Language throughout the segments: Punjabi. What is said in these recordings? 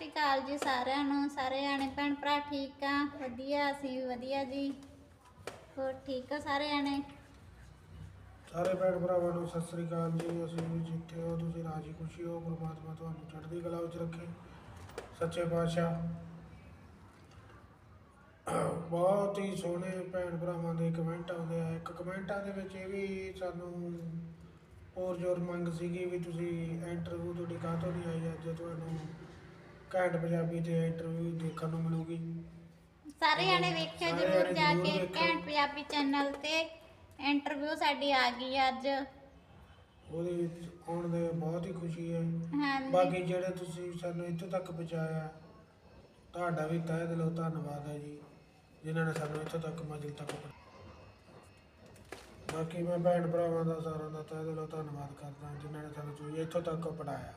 ਸ਼੍ਰੀ ਅਕਾਲ ਜੀ ਸਾਰਿਆਂ ਨੂੰ। ਸਾਰੇ ਜਾਣੇ ਭੈਣ ਭਰਾ ਠੀਕ ਆ? ਵਧੀਆ, ਅਸੀਂ ਵਧੀਆ ਜੀ। ਹੋਰ ਠੀਕ ਆ ਸਾਰੇ ਜਾਣੇ ਸਾਰੇ ਭੈਣ ਭਰਾਵਾਂ ਨੂੰ ਸਤਿ ਸ੍ਰੀ ਅਕਾਲ ਜੀ। ਅਸੀਂ ਵੀ ਜਿੱਥੇ ਹੋ, ਤੁਸੀਂ ਰਾਜੀ ਖੁਸ਼ੀ ਹੋ, ਪ੍ਰਮਾਤਮਾ ਤੁਹਾਨੂੰ ਚੜ੍ਹਦੀ ਕਲਾ ਵਿੱਚ ਰੱਖੇ। ਸੱਚੇ ਪਾਤਸ਼ਾਹ। ਬਹੁਤ ਹੀ ਸੋਹਣੇ ਭੈਣ ਭਰਾਵਾਂ ਦੇ ਕਮੈਂਟ ਆਉਂਦੇ ਆ। ਇੱਕ ਕਮੈਂਟਾਂ ਦੇ ਵਿੱਚ ਇਹ ਵੀ ਸਾਨੂੰ ਹੋਰ ਜ਼ੋਰ ਮੰਗ ਸੀਗੀ ਵੀ ਤੁਸੀਂ ਇੰਟਰਵਿਊ ਤੁਹਾਡੀ ਕਾਹਤੋਂ ਨਹੀਂ ਆਈ? ਅੱਜ ਤੁਹਾਨੂੰ ਘੈਂਟ ਪੰਜਾਬੀ ਤੇ ਇੰਟਰਵਿਊ ਦੇਖਣ ਨੂੰ ਮਿਲੂਗੀ। ਸਾਰੇ ਜਾਣੇ ਵੇਖਿਓ ਸਾਰੇ ਜਰੂਰ ਜਾਣੇ ਜਾ ਜ਼ਰੂਰ ਕੇ ਵੇਖਿਓ। ਘੈਂਟ ਪੰਜਾਬੀ ਚੈਨਲ ਤੇ ਇੰਟਰਵਿਊ ਸਾਡੀ ਆ ਗਈ ਅੱਜ। ਉਹਦੇ ਵਿੱਚ ਆਉਣ ਦੇ ਬਹੁਤ ਹੀ ਖੁਸ਼ੀ ਹੈ। ਹਾਂਜੀ। ਬਾਕੀ ਜਿਹੜੇ ਤੁਸੀਂ ਸਾਨੂੰ ਇੱਥੋਂ ਤੱਕ ਪਹੁੰਚਾਇਆ ਤੁਹਾਡਾ ਵੀ ਤਹਿ ਦਿਲੋਂ ਧੰਨਵਾਦ ਹੈ ਜੀ ਜਿਨ੍ਹਾਂ ਨੇ ਸਾਨੂੰ ਇੱਥੋਂ ਤੱਕ ਮੰਜ਼ਿਲ ਤੱਕ ਪਹੁੰਚਾਇਆ ਬਾਕੀ ਮੈਂ ਭੈਣ ਭਰਾਵਾਂ ਦਾ ਸਾਰਿਆਂ ਦਾ ਤਹਿ ਦਿਲੋਂ ਧੰਨਵਾਦ ਕਰਦਾ ਜਿਨ੍ਹਾਂ ਨੇ ਸਾਨੂੰ ਤੁਸੀਂ ਇੱਥੋਂ ਤੱਕ ਪੜਾਇਆ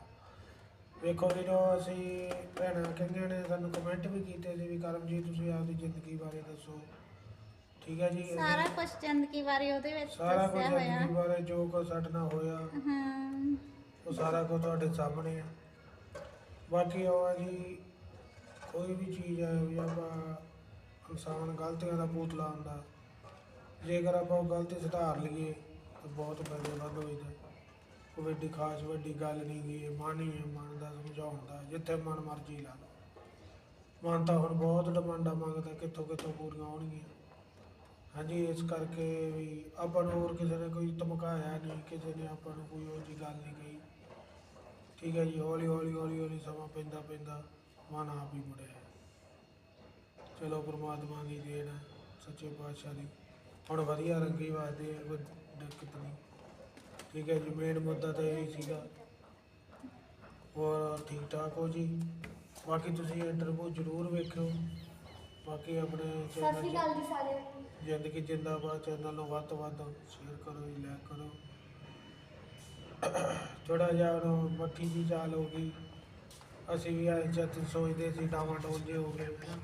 ਵੇਖੋ ਵੀਰੋ ਅਸੀਂ ਭੈਣਾਂ ਕਹਿੰਦੀਆਂ ਨੇ ਸਾਨੂੰ ਕਮੈਂਟ ਵੀ ਕੀਤੇ ਸੀ ਵੀ ਕਰਮਜੀਤ ਤੁਸੀਂ ਆਪਦੀ ਜ਼ਿੰਦਗੀ ਬਾਰੇ ਦੱਸੋ। ਠੀਕ ਹੈ ਜੀ? ਸਾਰਾ ਕੁਝ ਜ਼ਿੰਦਗੀ ਬਾਰੇ ਉਹਦੇ ਵਿੱਚ ਸਾਰਾ ਕੁਝ ਦੱਸਿਆ ਹੋਇਆ। ਜ਼ਿੰਦਗੀ ਬਾਰੇ ਜੋ ਕੁਝ ਸਾਡੇ ਨਾਲ ਹੋਇਆ ਹਾਂ। ਉਹ ਸਾਰਾ ਕੁਝ ਤੁਹਾਡੇ ਸਾਹਮਣੇ ਆ। ਬਾਕੀ ਉਹ ਆ ਜੀ ਕੋਈ ਵੀ ਚੀਜ਼ ਹੈ ਵੀ ਆਪਾਂ ਇਨਸਾਨ ਗਲਤੀਆਂ ਦਾ ਪੂਤਲਾ ਹੁੰਦਾ ਜੇਕਰ ਆਪਾਂ ਉਹ ਗਲਤੀ ਸੁਧਾਰ ਲਈਏ ਤਾਂ ਬਹੁਤ ਫਾਇਦੇਮੰਦ ਹੋਈਦਾ ਕੋਈ ਵੱਡੀ ਖਾਸ ਵੱਡੀ ਗੱਲ ਨਹੀਂ ਗੀ ਮਨ ਹੀ ਹੈ ਮਨ ਦਾ ਸਮਝਾਉਣ ਦਾ ਜਿੱਥੇ ਮਨ ਮਰਜ਼ੀ ਲਾ ਲਓ। ਮਨ ਤਾਂ ਹੁਣ ਬਹੁਤ ਡਿਮਾਂਡਾਂ ਮੰਗਦਾ ਕਿੱਥੋਂ ਕਿੱਥੋਂ ਪੂਰੀਆਂ ਹੋਣਗੀਆਂ। ਹਾਂਜੀ ਇਸ ਕਰਕੇ ਵੀ ਆਪਾਂ ਨੂੰ ਹੋਰ ਕਿਸੇ ਨੇ ਕੋਈ ਧਮਕਾਇਆ ਨਹੀਂ ਕਿਸੇ ਨੇ ਆਪਾਂ ਨੂੰ ਕੋਈ ਉਹ ਜਿਹੀ ਗੱਲ ਨਹੀਂ ਕਹੀ। ਠੀਕ ਹੈ ਜੀ ਹੌਲੀ ਹੌਲੀ ਹੌਲੀ ਹੌਲੀ ਸਮਾਂ ਪੈਂਦਾ ਪੈਂਦਾ ਮਨ ਆਪ ਹੀ ਮੁੜਿਆ ਚਲੋ ਪ੍ਰਮਾਤਮਾ ਦੀ ਦੇਣ ਹੈ, ਸੱਚੇ ਪਾਤਸ਼ਾਹ ਦੀ। ਹੁਣ ਵਧੀਆ ਰੰਗੀ ਵਾਸਤੇ ਕੋਈ ਦਿੱਕਤ ਨਹੀਂ। ਠੀਕ ਹੈ ਜੀ ਮੇਨ ਮੁੱਦਾ ਤਾਂ ਇਹ ਸੀਗਾ। ਹੋਰ ਠੀਕ ਠਾਕ ਹੋ ਜੀ? ਬਾਕੀ ਤੁਸੀਂ ਇੰਟਰਵਿਊ ਜ਼ਰੂਰ ਵੇਖਿਓ। ਬਾਕੀ ਆਪਣੇ ਸਤਿ ਚੈਨਲ ਸ਼੍ਰੀ ਅਕਾਲ ਜੀ ਸਾਰਿਆਂ ਨੂੰ। ਜ਼ਿੰਦਗੀ ਜਿੰਦਾਬਾਦ ਚੈਨਲ ਨੂੰ ਵੱਧ ਤੋਂ ਵੱਧ ਸ਼ੇਅਰ ਕਰੋ ਜੀ ਲਾਈਕ ਕਰੋ। ਥੋੜਾ ਜਿਹਾ ਹੁਣ ਮੱਠੀ ਜੀ ਚਾਲ ਹੋ ਗਈ। ਅਸੀਂ ਵੀ ਆਏ ਜਦ ਸੋਚਦੇ ਸੀ ਡਾਵਾਂ ਡੋਲ ਜੇ ਹੋ ਗਏ ਹਨਾ।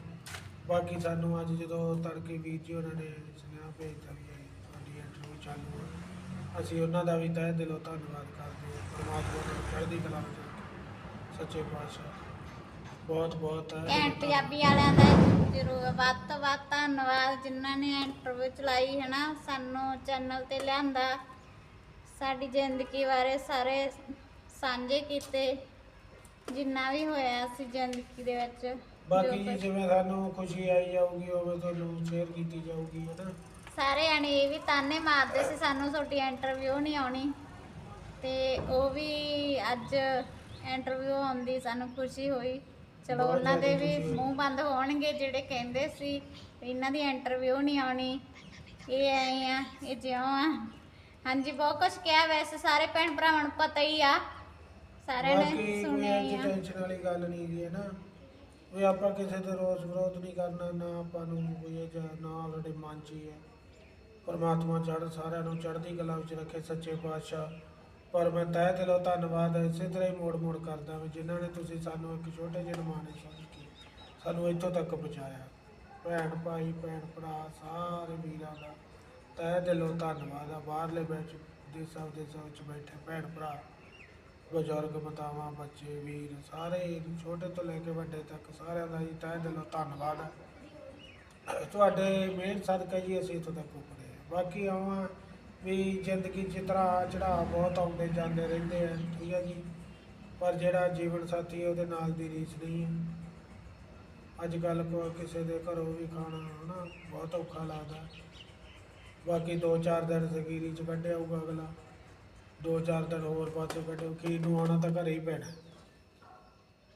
ਬਾਕੀ ਸਾਨੂੰ ਅੱਜ ਜਦੋਂ ਤੜਕੇ ਵੀਰ ਜੀ ਉਹਨਾਂ ਨੇ ਸੁਨੇਹਾ ਭੇਜਤਾ ਵੀ ਤੁਹਾਡੀ ਇੰਟਰਵਿਊ ਚਾਲੂ ਹੈ ਅਸੀਂ ਉਹਨਾਂ ਦਾ ਵੀ ਤਹਿ ਦਿਲੋਂ ਧੰਨਵਾਦ ਕਰਦੇ ਹਾਂ। ਪਰਮਾਤਮਾ ਨੂੰ ਚੜ੍ਹਦੀ ਕਲਾ ਵਿੱਚ। ਸੱਚੇ ਪਾਤਸ਼ਾਹ ਬਹੁਤ ਬਹੁਤ ਘੈਂਟ ਪੰਜਾਬੀ ਵਾਲਿਆਂ ਦਾ ਜਰੂਰ ਵੱਧ ਤੋਂ ਵੱਧ ਧੰਨਵਾਦ। ਜਿਨ੍ਹਾਂ ਨੇ ਇੰਟਰਵਿਊ ਚਲਾਈ ਹੈ ਨਾ ਸਾਨੂੰ ਚੈਨਲ ਤੇ ਲਿਆਂਦਾ। ਸਾਡੀ ਜ਼ਿੰਦਗੀ ਬਾਰੇ ਸਾਰੇ ਸਾਂਝੇ ਕੀਤੇ। ਜਿੰਨਾ ਵੀ ਹੋਇਆ ਸੀ ਜ਼ਿੰਦਗੀ ਦੇ ਵਿੱਚ ਜੋ ਬਾਕੀ ਜੀ ਜਿਵੇਂ ਸਾਨੂੰ ਖੁਸ਼ੀ ਆਈ ਜਾਊਗੀ ਉਵੇਂ ਤੁਹਾਨੂੰ ਸ਼ੇਅਰ ਕੀਤੀ ਜਾਊਗੀ ਹੈ ਨਾ? ਸਾਰੇ ਜਾਣੇ ਇਹ ਵੀ ਤਾਨੇ ਮਾਰਦੇ ਸੀ ਸਾਨੂੰ ਤੁਹਾਡੀ ਇੰਟਰਵਿਊ ਨਹੀਂ ਆਉਣੀ। ਤੇ ਉਹ ਵੀ ਅੱਜ ਇੰਟਰਵਿਊ ਆਉਂਦੀ ਸਾਨੂੰ ਖੁਸ਼ੀ ਹੋਈ। ਚਲੋ ਉਹਨਾਂ ਦੇ ਵੀ। ਮੂੰਹ ਬੰਦ ਹੋਣਗੇ ਜਿਹੜੇ ਕਹਿੰਦੇ ਸੀ ਵੀ ਇਹਨਾਂ ਦੀ ਇੰਟਰਵਿਊ ਨਹੀਂ ਆਉਣੀ। ਇਹ ਐ ਆ ਇਹ ਜਿਉਂ ਆ। ਹਾਂਜੀ ਬਹੁਤ ਕੁਝ ਕਿਹਾ ਵੈਸੇ ਸਾਰੇ ਭੈਣ ਭਰਾਵਾਂ ਨੂੰ ਪਤਾ ਹੀ ਆ। ਸਾਰਿਆਂ ਨੇ ਸੁਣਿਆ ਹੀ ਇੰਜ ਆ। ਟੈਨਸ਼ਨ ਵਾਲੀ ਗੱਲ ਨਹੀਂ ਗੀ ਹੈ ਨਾ। ਵੀ ਆਪਾਂ ਕਿਸੇ ਦੇ ਰੋਸ ਵਿਰੋਧ ਨਹੀਂ ਕਰਨਾ ਨਾ ਆਪਾਂ ਨੂੰ ਕੋਈ ਜਿਹਾ ਨਾ ਸਾਡੇ ਮਨ 'ਚ ਹੀ ਹੈ। ਪਰਮਾਤਮਾ ਚੜ੍ਹ, ਸਾਰਿਆਂ ਨੂੰ ਚੜ੍ਹਦੀ ਕਲਾ ਵਿੱਚ ਰੱਖੇ ਸੱਚੇ ਪਾਤਸ਼ਾਹ। ਪਰ ਮੈਂ ਤਹਿ ਦਿਲੋਂ ਧੰਨਵਾਦ ਇਸੇ ਤਰ੍ਹਾਂ ਹੀ ਮੋੜ ਮੋੜ ਕਰਦਾ ਵੀ ਜਿਨ੍ਹਾਂ ਨੇ ਤੁਸੀਂ ਸਾਨੂੰ ਇੱਕ ਛੋਟੇ ਜਿਹੇ ਨਮਾਣੇ ਸਮਝ ਕੇ ਸਾਨੂੰ ਇੱਥੋਂ ਤੱਕ ਪਹੁੰਚਾਇਆ। ਭੈਣ ਭਾਈ, ਭੈਣ ਭਰਾ, ਸਾਰੇ ਵੀਰਾਂ ਦਾ ਤਹਿ ਦਿਲੋਂ ਧੰਨਵਾਦ ਆ। ਬਾਹਰਲੇ ਵਿੱਚ, ਦੇਸਾਂ ਵਿਦੇਸਾਂ ਵਿੱਚ ਬੈਠੇ ਭੈਣ ਭਰਾ, ਬਜ਼ੁਰਗ, ਮਾਤਾਵਾਂ, ਬੱਚੇ, ਵੀਰ, ਸਾਰੇ ਛੋਟੇ ਤੋਂ ਲੈ ਕੇ ਵੱਡੇ ਤੱਕ ਸਾਰਿਆਂ ਦਾ ਜੀ ਤਹਿ ਦਿਲੋਂ ਧੰਨਵਾਦ ਹੈ ਤੁਹਾਡੇ ਮਿਹਰ ਸਦਕਾ ਜੀ ਅਸੀਂ ਇੱਥੋਂ ਤੱਕ ਉੱਪਰੇ ਬਾਕੀ ਆਵਾਂ ਵੀ ਜ਼ਿੰਦਗੀ 'ਚ ਤਰ੍ਹਾਂ ਚੜਾਅ ਬਹੁਤ ਆਉਂਦੇ ਜਾਂਦੇ ਰਹਿੰਦੇ ਆ, ਠੀਕ ਹੈ ਜੀ। ਪਰ ਜਿਹੜਾ ਜੀਵਨ ਸਾਥੀ ਉਹਦੇ ਨਾਲ ਦੀ ਰੀਸ ਨਹੀਂ ਹੈ ਅੱਜ ਕੱਲ ਕੋ ਕਿਸੇ ਦੇ ਘਰੋਂ ਵੀ ਖਾਣਾ, ਹਨਾ, ਬਹੁਤ ਔਖਾ ਲੱਗਦਾ। ਬਾਕੀ 2-4 ਦਿਨ ਜ਼ਗੀਰੀ 'ਚ ਕੱਢਿਆ ਹੋਊਗਾ ਅਗਲਾ। ਦੋ ਚਾਰ ਦਿਨ ਹੋਰ ਪਾਸੇ ਕੱਢਿਓ ਕੀ ਨੂੰ ਆਉਣਾ ਤਾਂ ਘਰੇ ਹੀ ਪੈਣਾ।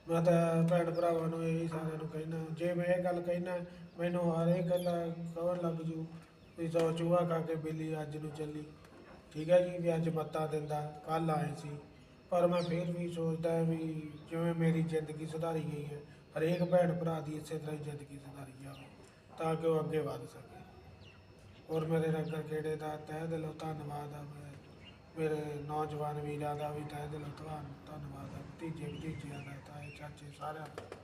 ਮੈਂ ਤਾਂ ਭੈਣ ਭਰਾਵਾਂ ਨੂੰ ਇਹੀ ਸਾਰਿਆਂ ਨੂੰ ਕਹਿਣਾ ਜੇ ਮੈਂ ਇਹ ਗੱਲ ਕਹਿਣਾ ਮੈਨੂੰ ਹਰ ਇੱਕ ਗੱਲ ਕਵਰ ਲੱਗ ਜੂ। ਵੀ ਸੌ ਚੂਹਾ ਖਾ ਕੇ ਬਿੱਲੀ ਅੱਜ ਨੂੰ ਚੱਲੀ। ਠੀਕ ਹੈ ਜੀ ਵੀ ਅੱਜ ਮੱਤਾ ਦਿੰਦਾ ਕੱਲ ਆਏ ਸੀ। ਪਰ ਮੈਂ ਫਿਰ ਵੀ ਸੋਚਦਾ ਵੀ ਜਿਵੇਂ ਮੇਰੀ ਜ਼ਿੰਦਗੀ ਸੁਧਾਰੀ ਗਈ ਹੈ, ਹਰੇਕ ਭੈਣ ਭਰਾ ਦੀ ਇਸੇ ਤਰ੍ਹਾਂ ਹੀ ਜ਼ਿੰਦਗੀ ਸੁਧਾਰੀ ਜਾਵੇ, ਤਾਂ ਕਿ ਉਹ ਅੱਗੇ ਵਧ ਸਕੇ। ਔਰ ਮੇਰੇ ਰੰਗਰ ਖੇੜੇ ਦਾ ਤਹਿ ਦਿਲੋਂ ਧੰਨਵਾਦ ਆ ਮੈਂ। ਮੇਰੇ ਨੌਜਵਾਨ ਵੀਰਾਂ ਦਾ ਵੀ ਤਹਿ ਦਿਲੋਂ ਧੰਨਵਾਦ ਆ। ਭਤੀਜੇ ਭਤੀਜਿਆਂ ਦਾ, ਤਾਏ ਚਾਚੇ ਸਾਰਿਆਂ ਦਾ।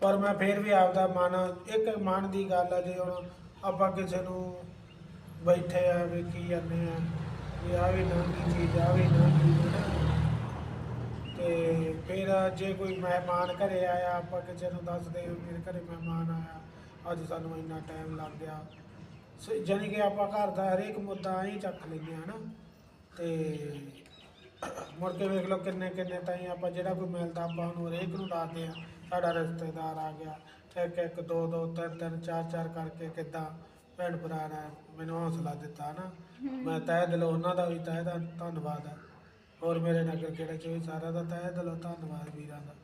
ਪਰ ਮੈਂ ਫਿਰ ਵੀ ਆਪਦਾ ਮਨ, ਇੱਕ ਮਨ ਦੀ ਗੱਲ ਆ ਜੇ ਹੁਣ ਆਪਾਂ ਕਿਸੇ ਨੂੰ ਬੈਠੇ ਆ ਵੇਖੀ ਜਾਂਦੇ ਆ, ਵੀ ਆ ਵੀ ਨਵੀਂ ਚੀਜ਼ ਆ ਵੀ ਨਵੀਂ ਚੀਜ਼ ਤੇ ਫਿਰ ਜੇ ਕੋਈ ਮਹਿਮਾਨ ਘਰੇ ਆਇਆ, ਆਪਾਂ ਕਿਸੇ ਨੂੰ ਦੱਸਦੇ ਹਾਂ ਮੇਰੇ ਘਰੇ ਮਹਿਮਾਨ ਆਇਆ, ਅੱਜ ਸਾਨੂੰ ਇੰਨਾ ਟਾਈਮ ਲੱਗ ਗਿਆ। ਸ- ਜਾਣੀ ਕਿ ਆਪਾਂ ਘਰ ਦਾ ਹਰੇਕ ਮੁੱਦਾ ਹੀ ਚੱਕ ਲੈਂਦੇ ਹਾਂ ਨਾ। ਤੇ ਮੁੜ ਕੇ ਵੇਖ ਲਓ ਕਿੰਨੇ ਕਿੰਨੇ ਤਾਈ ਆਪਾਂ ਜਿਹੜਾ ਕੋਈ ਮਿਲਦਾ, ਆਪਾਂ ਉਹਨੂੰ ਹਰੇਕ ਨੂੰ ਦੱਸਦੇ ਹਾਂ ਸਾਡਾ ਰਿਸ਼ਤੇਦਾਰ ਆ ਗਿਆ। ਇੱਕ ਇੱਕ, ਦੋ ਦੋ, ਤਿੰਨ ਤਿੰਨ, ਚਾਰ ਚਾਰ ਕਰਕੇ ਕਿੱਦਾਂ ਭੈਣ ਭਰਾ ਨੇ ਮੈਨੂੰ ਹੌਸਲਾ ਦਿੱਤਾ ਨਾ। ਮੈਂ ਤਹਿ ਦਿਲੋਂ ਉਹਨਾਂ ਦਾ ਵੀ ਤਹਿ ਦਾ ਧੰਨਵਾਦ ਹੈ ਹੋਰ ਮੇਰੇ ਨਗਰ ਕਿਹੜੇ ਚ ਵੀ ਸਾਰਿਆਂ ਦਾ ਤਹਿ ਦਿਲੋਂ ਧੰਨਵਾਦ ਵੀਰਾਂ ਦਾ।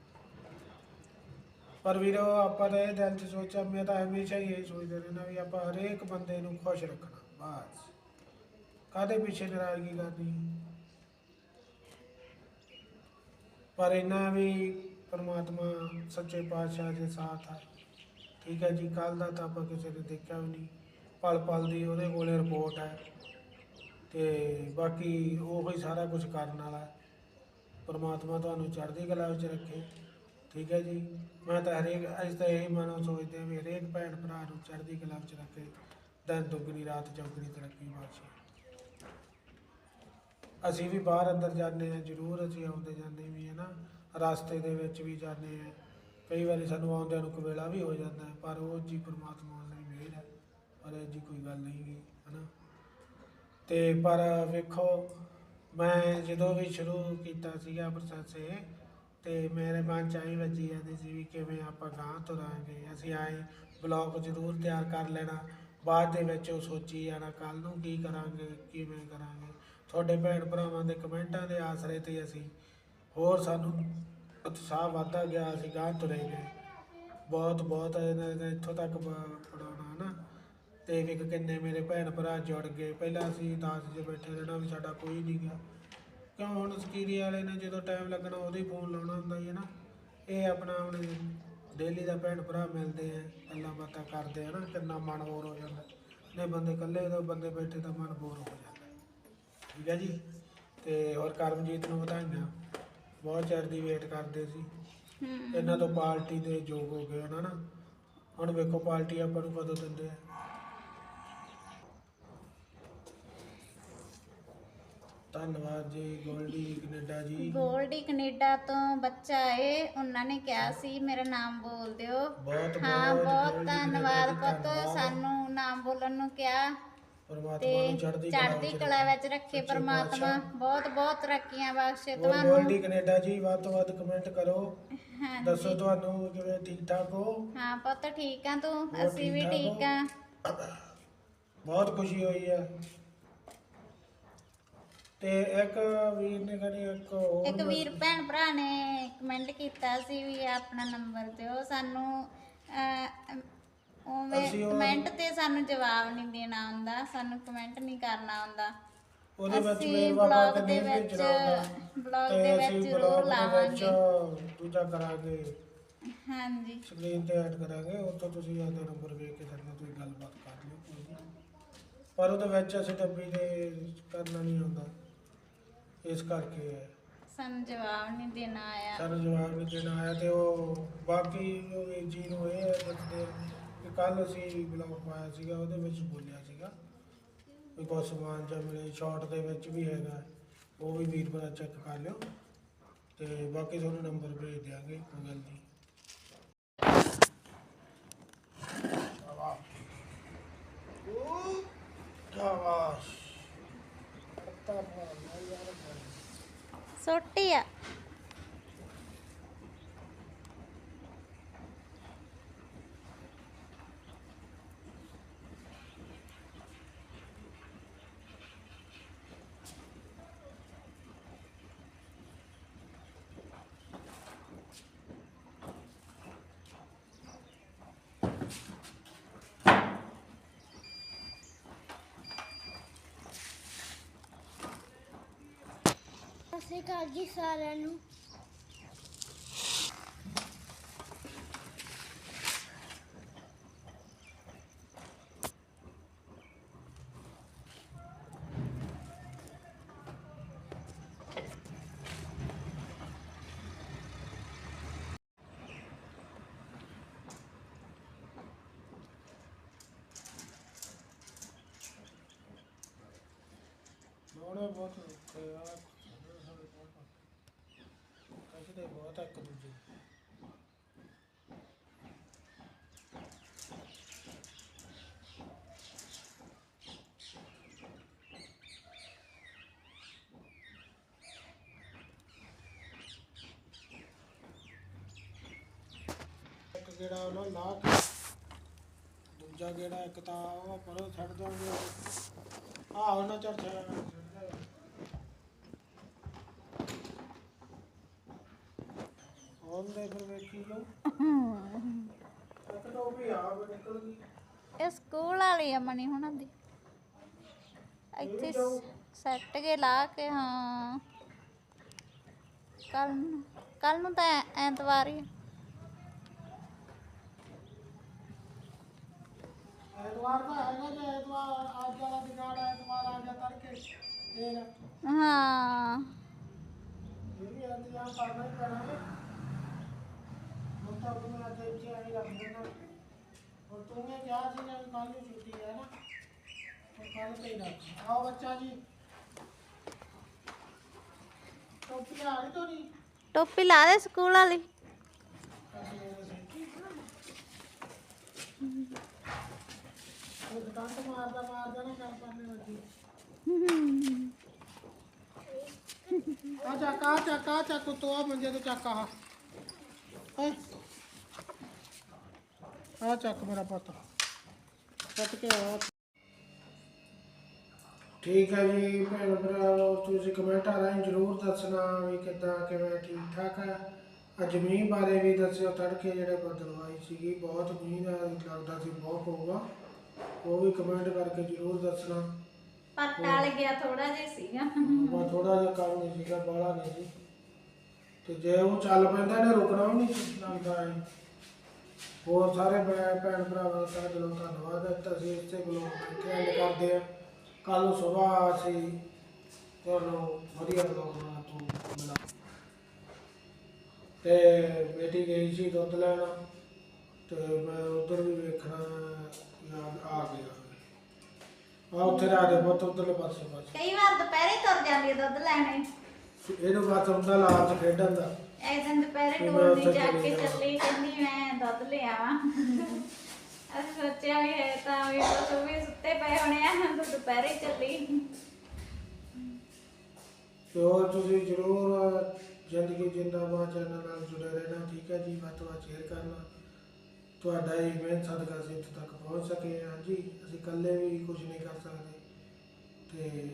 ਪਰ ਵੀਰੋ, ਆਪਾਂ ਤਾਂ ਇਹ ਦਿਲ 'ਚ ਸੋਚਿਆ, ਮੈਂ ਤਾਂ ਹਮੇਸ਼ਾ ਹੀ ਇਹ ਸੋਚਦਾ ਰਹਿੰਦਾ ਵੀ ਆਪਾਂ ਹਰੇਕ ਬੰਦੇ ਨੂੰ ਖੁਸ਼ ਰੱਖਣਾ, ਬਸ। ਕਾਦੇ ਪਿੱਛੇ ਨਾਰਾਜ਼ਗੀ ਕਰਨੀ? ਪਰ ਇਹਨਾਂ ਵੀ ਪਰਮਾਤਮਾ ਸੱਚੇ ਪਾਤਸ਼ਾਹ ਦੇ ਸਾਥ ਹੈ ਠੀਕ ਹੈ ਜੀ ਕੱਲ ਦਾ ਤਾਂ ਆਪਾਂ ਕਿਸੇ ਨੇ ਦੇਖਿਆ ਵੀ ਨਹੀਂ। ਪਲ ਪਲ ਦੀ ਉਹਦੇ ਕੋਲੇ ਰਿਪੋਰਟ ਹੈ। ਤੇ ਬਾਕੀ ਉਹ ਹੀ ਸਾਰਾ ਕੁਝ ਕਰਨ ਵਾਲਾ ਪਰਮਾਤਮਾ ਤੁਹਾਨੂੰ ਚੜ੍ਹਦੀ ਕਲਾ ਵਿੱਚ ਰੱਖੇ। ਠੀਕ ਹੈ ਜੀ, ਮੈਂ ਤਾਂ ਹਰੇਕ ਅੱਜ ਤਾਂ ਇਹ ਮਨੋਂ ਸੋਚਦੇ ਹਾਂ ਵੀ ਹਰੇਕ ਭੈਣ ਭਰਾ ਨੂੰ ਚੜ੍ਹਦੀ ਕਲਾ ਵਿੱਚ ਰੱਖੇ। ਦਿਨ ਦੁੱਗਣੀ, ਰਾਤ ਚੌਗਣੀ ਤਰੱਕੀ ਬਖਸ਼ੇ। ਅਸੀਂ ਵੀ ਬਾਹਰ ਅੰਦਰ ਜਾਂਦੇ ਹਾਂ, ਜ਼ਰੂਰ ਅਸੀਂ ਆਉਂਦੇ ਜਾਂਦੇ ਵੀ ਹੈ ਨਾ। ਰਸਤੇ ਦੇ ਵਿੱਚ ਵੀ ਜਾਂਦੇ ਹਾਂ ਕਈ ਵਾਰੀ ਸਾਨੂੰ ਆਉਂਦਿਆਂ ਨੂੰ ਕਵੇਲਾ ਵੀ ਹੋ ਜਾਂਦਾ ਹੈ, ਪਰ ਉਹ ਜੀ ਪਰਮਾਤਮਾ ਦੀ ਮਿਹਰ ਹੈ। ਪਰ ਇਹ ਜੀ ਕੋਈ ਗੱਲ ਨਹੀਂ ਗੀ, ਹਨਾ। ਤੇ ਪਰ ਵੇਖੋ, ਮੈਂ ਜਦੋਂ ਵੀ ਸ਼ੁਰੂ ਕੀਤਾ ਸੀਗਾ ਪ੍ਰੋਸੈਸ ਇਹ, ਤੇ ਮੇਰੇ ਮਨ ਚ ਆਈ ਵੱਜੀ ਜਾਂਦੀ ਸੀ ਵੀ ਕਿਵੇਂ ਆਪਾਂ ਗਾਂਹ ਤੁਰਾਂਗੇ। ਅਸੀਂ ਆਏ ਬਲੌਗ ਜ਼ਰੂਰ ਤਿਆਰ ਕਰ ਲੈਣਾ, ਬਾਅਦ ਦੇ ਵਿੱਚ ਉਹ ਸੋਚੀ ਜਾਣਾ ਕੱਲ ਨੂੰ ਕੀ ਕਰਾਂਗੇ, ਕਿਵੇਂ ਕਰਾਂਗੇ। ਤੁਹਾਡੇ ਭੈਣ ਭਰਾਵਾਂ ਦੇ ਕਮੈਂਟਾਂ ਦੇ ਆਸਰੇ ਤੇ ਅਸੀਂ ਹੋਰ ਸਾਨੂੰ ਉਤਸ਼ਾਹ ਵੱਧਦਾ ਗਿਆ, ਅਸੀਂ ਗਾਂ ਤੁਰੇ ਗਏ। ਬਹੁਤ ਬਹੁਤ ਇਹਨਾਂ ਨੇ ਇੱਥੋਂ ਤੱਕ ਪੜਾਉਣਾ ਨਾ ਤੇ ਵੇਖ ਕਿੰਨੇ ਮੇਰੇ ਭੈਣ ਭਰਾ ਜੁੜ ਗਏ। ਪਹਿਲਾਂ ਅਸੀਂ ਦਾਸ 'ਚ ਬੈਠੇ ਰਹਿਣਾ ਵੀ ਸਾਡਾ ਕੋਈ ਨਹੀਂ ਗਿਆ। ਕਿਉਂ ਹੁਣ ਸਕੀਰੀ ਵਾਲੇ ਨੇ ਜਦੋਂ ਟਾਈਮ ਲੱਗਣਾ ਉਹਦੇ ਹੀ ਫੋਨ ਲਾਉਣਾ ਹੁੰਦਾ ਹੀ ਹੈ ਨਾ। ਇਹ ਆਪਣਾ ਆਪਣੇ ਡੇਲੀ ਦਾ ਭੈਣ ਭਰਾ ਮਿਲਦੇ ਆ, ਗੱਲਾਂ ਬਾਤਾਂ ਕਰਦੇ ਆ ਨਾ, ਕਿੰਨਾ ਮਨ ਹੋਰ ਹੋ ਜਾਂਦਾ। ਨੇ ਬੰਦੇ ਇਕੱਲੇ ਤਾਂ ਬੰਦੇ ਬੈਠੇ ਤਾਂ ਮਨ ਬੋਰ ਹੋ ਜਾਂਦਾ। ਠੀਕ ਹੈ ਜੀ? ਤੇ ਹੋਰ ਕਰਮਜੀਤ ਨੂੰ ਵਧਾਈਆਂ। ਬਹੁਤ ਚਿਰ ਦੀ ਵੇਟ ਕਰਦੇ ਸੀ। ਇਹਨਾਂ ਤੋਂ ਪਾਰਟੀ ਦੇ ਯੋਗ ਹੋ ਗਏ ਉਹਨਾਂ ਨਾ ਹੁਣ ਵੇਖੋ ਪਾਰਟੀ ਆਪਾਂ ਨੂੰ ਕਦੋਂ ਦਿੰਦੇ ਆ। ਧੰਨਵਾਦ ਜੀ ਗੋਲਡੀ ਕੈਨੇਡਾ ਜੀ। ਗੋਲਡੀ ਕੈਨੇਡਾ ਤੋਂ ਬੱਚਾ ਏ ਉਹਨਾਂ ਨੇ ਕਿਹਾ ਸੀ ਮੇਰਾ ਨਾਮ ਬੋਲ ਦਿਓ। ਬਹੁਤ ਹਾਂ ਬਹੁਤ ਗੋਲਡੀ ਧੰਨਵਾਦ ਕੈਨੇਡਾ ਪੁੱਤ ਧੰਨਵਾਦ। ਸਾਨੂੰ ਨਾਮ ਬੋਲਣ ਨੂੰ ਕਿਹਾ। ਪਰਮਾਤਮਾ ਤੇ ਨੂੰ ਚੜ੍ਹਦੀ ਚੜ੍ਹਦੀ ਕਲਾ ਵਿੱਚ ਰੱਖੇ ਪਰਮਾਤਮਾ। ਬਹੁਤ ਬਹੁਤ ਤਰੱਕੀਆਂ ਬਖਸ਼ੇ ਗੋਲਡੀ ਤੁਹਾਨੂੰ। ਕੈਨੇਡਾ ਜੀ ਵੱਧ ਤੋਂ ਵੱਧ ਕਮੈਂਟ ਕਰੋ। ਦੱਸੋ ਤੁਹਾਨੂੰ ਕਿਵੇਂ ਠੀਕ ਠਾਕ ਹੋ? ਹਾਂ ਪੁੱਤ ਠੀਕ ਆ ਤੂੰ? ਹੋਰ ਅਸੀਂ ਵੀ ਠੀਕ ਠੀਕ ਆ। ਬਹੁਤ ਖੁਸ਼ੀ ਹੋਈ ਹੈ ਤੇ ਇੱਕ ਵੀਰ ਨੇ ਕਰੀ ਇੱਕ ਹੋਰ ਇੱਕ ਵੀਰ ਭੈਣ ਭਰਾ ਨੇ ਕਮੈਂਟ ਕੀਤਾ ਸੀ ਵੀ ਆਪਣਾ ਨੰਬਰ ਦਿਓ ਸਾਨੂੰ। ਅਹ, ਅਸੀਂ ਉਹ- ਕਮੈਂਟ ਤੇ ਸਾਨੂੰ ਜਵਾਬ ਨਹੀਂ ਦੇਣਾ ਆਉਂਦਾ ਸਾਨੂੰ ਕਮੈਂਟ ਨਹੀਂ ਕਰਨਾ ਆਉਂਦਾ ਉਹਦੇ ਵਿੱਚ ਅਸੀਂ ਮੇਰੇ ਬਾਬਾ blog ਦਾ ਦੇ ਨਹੀਂ ਵਿੱਚ ਭੇਜਣਾ blog ਤੇ ਦੇ ਅਸੀਂ ਵਿੱਚ blog ਜ਼ਰੂਰ ਦੇ ਵਿੱਚ ਲਾਵਾਂਗੇ। ਦੂਜਾ ਕਰਾਂਗੇ। ਹਾਂਜੀ। ਸਕਰੀਨ ਤੇ ਐਡ ਕਰਾਂਗੇ ਉੱਥੋਂ ਤੁਸੀਂ ਆਪਦਾ ਨੰਬਰ ਵੇਖ ਕੇ ਸਾਡੇ ਨਾਲ ਤੁਸੀਂ ਗੱਲਬਾਤ ਕਰ ਲਿਓ ਕੋਈ ਨਹੀਂ। ਪਰ ਉਹਦੇ ਵਿੱਚ ਅਸੀਂ ਡੱਬੀ ਦੇ ਕਰਨਾ ਨਹੀਂ ਆਉਂਦਾ ਇਸ ਕਰਕੇ ਹੈ। ਸਾਨੂੰ ਜਵਾਬ ਨਹੀਂ ਦੇਣਾ ਆਇਆ। ਸਾਨੂੰ ਜਵਾਬ ਨਹੀਂ ਦੇਣਾ ਆਇਆ ਤੇ ਉਹ ਬਾਕੀ ਉਹ ਜੀ ਨੂੰ ਇਹ ਦੱਸਦੇ ਆ। ਕਿ ਕੱਲ ਅਸੀਂ ਬਲੌਗ ਪਾਇਆ ਸੀਗਾ, ਉਹਦੇ ਵਿੱਚ ਬੋਲਿਆ ਸੀਗਾ ਵੀ ਕੁਛ ਸਮਾਨ ਜਿਹਾ ਮਿਲੇ ਸ਼ਾਰਟ ਦੇ ਵਿੱਚ ਵੀ ਹੈਗਾ, ਉਹ ਵੀ ਵੀਰ ਭਰਾ ਚੈੱਕ ਕਰ ਲਿਓ ਤੇ ਬਾਕੀ ਤੁਹਾਨੂੰ ਨੰਬਰ ਭੇਜ ਦਿਆਂਗੇ ਕੋਈ ਗੱਲ ਨਹੀਂ। ਸੋਟੀ ਆ। ਸ਼੍ਰੀ ਅਕਾਲ ਜੀ ਸਾਰਿਆਂ ਨੂੰ। ਲੋੜੇ ਬਹੁਤ ਤੇ ਆ ਬਹੁਤ ਆ ਇੱਕ ਦੂਜੇ ਨੂੰ। ਇੱਕ ਗੇੜਾ ਉਹਨਾਂ ਲਾ ਕੇ, ਦੂਜਾ ਗੇੜਾ ਇੱਕ ਤਾਂ ਉਹ ਪਰੋਂ ਛੱਡ ਦੋਗੇ ਆ ਉਹਨਾਂ ਚਰਚਾ ਉਹਦੇ ਫਿਰ ਵੇਖੀ ਜਾਓ। ਇੱਕ ਤਾਂ ਉਹ ਵੀ ਆ ਵੀ ਨਿਕਲ ਗਈ। ਇਹ ਸਕੂਲ ਵਾਲੀ ਆ ਮਣੀ ਹੁਣਾਂ ਦੀ। ਇੱਥੇ ਸੈੱਟ ਕੇ ਲਾ ਕੇ ਹਾਂ। ਕੱਲ ਨੂੰ ਕੱਲ ਨੂੰ ਤਾਂ ਐ- ਐਤਵਾਰ ਹੀ ਆ। ਐਤਵਾਰ ਦਾ ਹੈਗਾ ਜੇ ਐਤਵਾਰ ਅੱਜ ਵਾਲਾ ਦਿਨਾੜ ਐਤਵਾਰ ਆ ਗਿਆ ਤੜਕੇ। ਫੇਰ ਹਾਂ। ਇਹ ਵੀ ਇੰਤਜ਼ਾਮ ਕਰਨਾ ਹੀ ਪੈਣਾ ਤਾਂ ਤੂੰ ਨੇ ਕਿਹਾ ਸੀ ਨਾ ਕੱਲ ਨੂੰ ਛੁੱਟੀ ਹੈ ਨਾ ਹੁਣ ਕੱਲ ਤੇ ਹੀ ਰੱਖ ਆਓ ਬੱਚਾ ਜੀ ਟੋਪੀ ਆ ਰਹੀ ਤੋਰੀ ਟੋਪੀ ਲਾ ਦੇ ਸਕੂਲ ਵਾਲੀ ਉਹ ਦੁਕਾਨ ਤੋਂ ਮਾਰਦਾ ਮਾਰਦਾ ਨਾ ਕੰਮ ਕਰਨੇ ਲੱਗੀ ਆ ਚੱਕ ਆ ਚੱਕ ਆ ਚੱਕ ਤੋ ਆ ਮੰਜੇ ਤੇ ਚੱਕ ਆ ਆ ਚੱਕ ਮੇਰਾ ਪੁੱਤ। ਪੁੱਤ ਕੇ ਆ ਠੀਕ ਹੈ ਜੀ ਭੈਣ ਭਰਾਵੋ ਤੁਸੀਂ ਕਮੈਂਟਾਂ ਰਾਹੀਂ ਜਰੂਰ ਦੱਸਣਾ ਵੀ ਕਿੱਦਾਂ ਕਿਵੇਂ ਠੀਕ ਠਾਕ ਹੈ। ਮੀਂਹ ਬਾਰੇ ਵੀ ਦੱਸਿਓ ਤੜਕੇ ਜਿਹੜੇ ਬਦਲਵਾਈ ਸੀਗੀ ਬਹੁਤ ਮੀਂਹ ਦਾ ਲੱਗਦਾ ਸੀ ਬਹੁਤ ਪਊਗਾ ਉਹ ਵੀ ਕਮੈਂਟ ਕਰਕੇ ਜਰੂਰ ਦੱਸਣਾ। ਪਰ ਟਲ ਗਿਆ ਥੋੜਾ ਜਿਹਾ ਸੀਗਾ। ਬਾ ਥੋੜਾ ਜਿਹਾ ਕੰਮ ਨਹੀਂ ਸੀਗਾ ਬਾਹਲਾ ਨਹੀਂ ਸੀ। ਤੇ ਜੇ ਉਹ ਚੱਲ ਪੈਂਦਾ ਇਹਨੇ ਰੁਕਣਾ ਵੀ ਨਹੀਂ ਸੀ ਲੱਗਦਾ ਹੈ ਹੋਰ ਸਾਰੇ ਭੈ- ਭੈਣ ਭਰਾਵਾਂ ਦਾ ਦਿਲੋਂ ਧੰਨਵਾਦ ਹੈ। ਤਾਂ ਅਸੀਂ ਇਸੇ ਕੋਲੋਂ ਐਂਡ ਕਰਦੇ ਆ ਕੱਲ ਨੂੰ ਸਵੇਰ ਅਸੀਂ ਤੁਹਾਨੂੰ ਵਧੀਆ ਬਲੌਗ ਤੋਂ ਮਿਲਾਂ ਤੇ ਬੇਟੀ ਗਈ ਸੀ ਦੁੱਧ ਲੈਣ। ਤੇ ਮੈਂ ਉਧਰ ਵੀ ਵੇਖਣਾ ਯਾਦ ਆ ਗਿਆ। ਆ ਉੱਥੇ ਰਾਹ ਦੇ ਬਹੁਤ ਉਧਰਲੇ ਪਾਸੇ ਪਾਸੇ ਕਈ ਵਾਰ ਦੁਪਹਿਰੇ ਤੁਰ ਜਾਂਦੀ ਆ ਦੁੱਧ ਲੈਣੇ। ਇਹਨੂੰ ਬਾਤ ਹੁੰਦਾ ਲਾਲਚ ਖੇਡਣ ਦਾ। ਦਿਨ ਦੁਪਹਿਰੇ ਟੋਲ ਦੀ ਜਾ ਕੇ। ਚੱਲੀ ਕਹਿੰਦੀ ਮੈਂ ਦੁੱਧ ਲੈ ਆਵਾਂ ਅਸੀਂ ਸੋਚਿਆ ਵੀ ਹੈ ਤਾਂ ਵੀ ਬਸ ਉਹ ਵੀ ਸੁੱਤੇ ਪਏ ਹੋਣੇ ਆ ਤਾਂ ਦੁਪਹਿਰੇ ਚੱਲੀ। ਤੇ ਹੋਰ ਤੁਸੀਂ ਜਰੂਰ ਜ਼ਿੰਦਗੀ ਜਿੰਦਾਬਾਦ ਚੈਨਲ ਨਾਲ ਜੁੜੇ ਰਹਿਣਾ, ਠੀਕ ਹੈ ਜੀ, ਵੱਧ ਤੋਂ ਵੱਧ ਸ਼ੇਅਰ ਕਰਨਾ। ਤੁਹਾਡਾ ਹੀ ਮਿਹਨਤ ਸਦਕਾ ਅਸੀਂ ਇੱਥੇ ਤੱਕ ਪਹੁੰਚ ਸਕੇ ਹਾਂ ਜੀ। ਅਸੀਂ ਇਕੱਲੇ ਵੀ ਕੁਝ ਨਹੀਂ ਕਰ ਸਕਦੇ। ਤੇ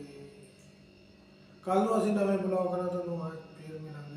ਕੱਲ ਨੂੰ ਅਸੀਂ ਨਵੇਂ ਬਲੌਗ ਨਾਲ ਤੁਹਾਨੂੰ ਆ ਫੇਰ ਮਿਲਾਂਗੇ।